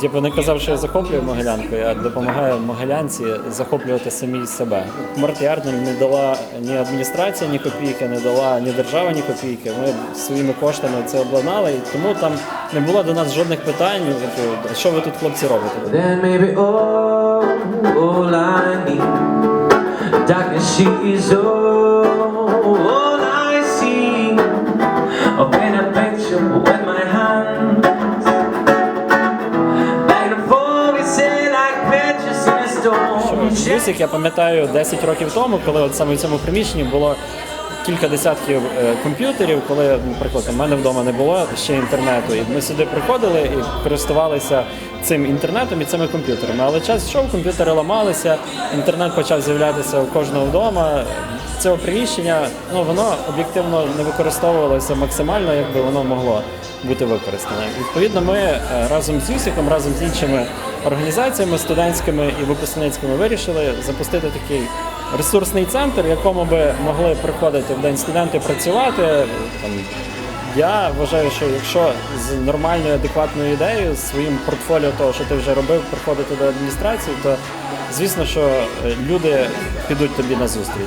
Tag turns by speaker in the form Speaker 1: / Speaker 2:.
Speaker 1: типу, не казав, що я захоплюю Могилянку, я допомагаю Могилянці захоплювати самі себе. Мартіард не дала ні адміністрація, ні копійки, не дала ні держава, ні копійки. Ми своїми коштами це обладнали, і тому там не було до нас жодних питань. Типу, що ви тут, хлопці, робите? Мюзик я пам'ятаю 10 років тому, коли от саме в цьому приміщенні було кілька десятків е, комп'ютерів, коли, наприклад, у мене вдома не було ще інтернету, і ми сюди приходили і користувалися цим інтернетом і цими комп'ютерами. Але час йшов, комп'ютери ламалися, інтернет почав з'являтися у кожного вдома. Це приміщення, ну воно об'єктивно не використовувалося максимально, як би воно могло бути використане. Відповідно, ми е, разом з ЮСІКом, разом з іншими організаціями студентськими і випускницькими вирішили запустити такий ресурсний центр, в якому би могли приходити в день студенти працювати. Там, я вважаю, що якщо з нормальною, адекватною ідеєю, з своїм портфоліо того, що ти вже робив, приходити до адміністрації, то звісно, що е, люди підуть тобі на зустріч.